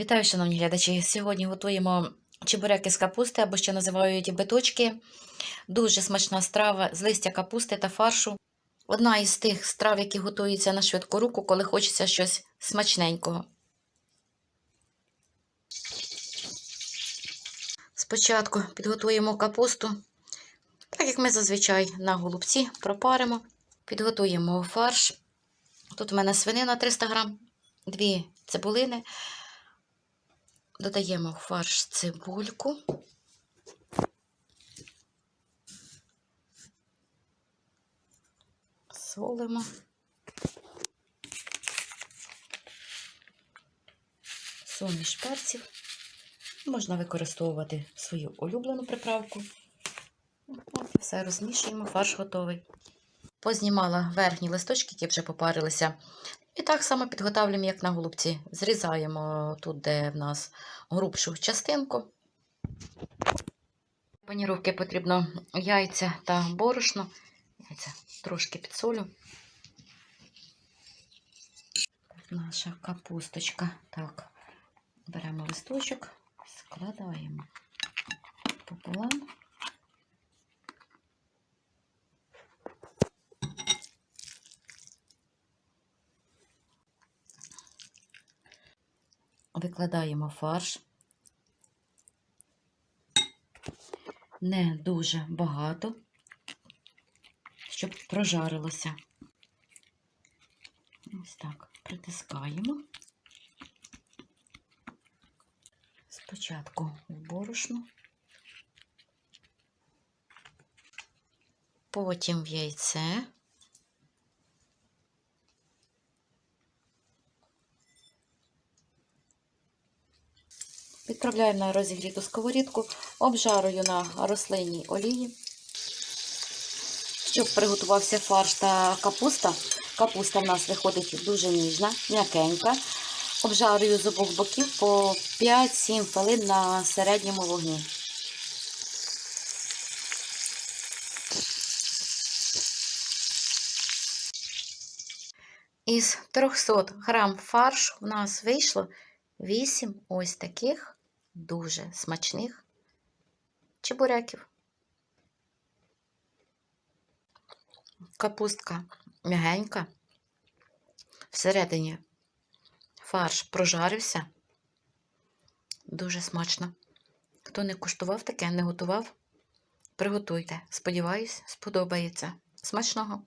Вітаю, шановні глядачі! Сьогодні готуємо чебуреки з капусти або ще називають биточки. Дуже смачна страва з листя капусти та фаршу. Одна із тих страв, які готуються на швидку руку, коли хочеться щось смачненького. Спочатку підготуємо капусту, так як ми зазвичай на голубці пропаримо. Підготуємо фарш. Тут у мене свинина 300 грам, дві цибулини. Додаємо в фарш цибульку. Солимо. Суміш перців. Можна використовувати свою улюблену приправку. Все розмішуємо, фарш готовий. Познімала верхні листочки, які вже попарилися. І так само підготовлюємо, як на голубці. Зрізаємо тут, де в нас грубшу частинку. Паніровки потрібно яйця та борошно. Яйця трошки підсолю. Наша капусточка. Так, беремо листочок, складаємо пополам. Викладаємо фарш. Не дуже багато, щоб прожарилося. Ось так притискаємо. Спочатку в борошно, потім в яйце. Відправляємо на розігріту сковорідку, обжарую на рослинній олії. Щоб приготувався фарш та капуста. Капуста в нас виходить дуже ніжна, м'якенька. Обжарую з обох боків по 5-7 хвилин на середньому вогні. Із 300 грам фаршу в нас вийшло 8 ось таких дуже смачних чебуряків. Капустка м'ягенька. Всередині фарш прожарився. Дуже смачно. Хто не куштував таке, не готував, приготуйте. Сподіваюсь, сподобається. Смачного!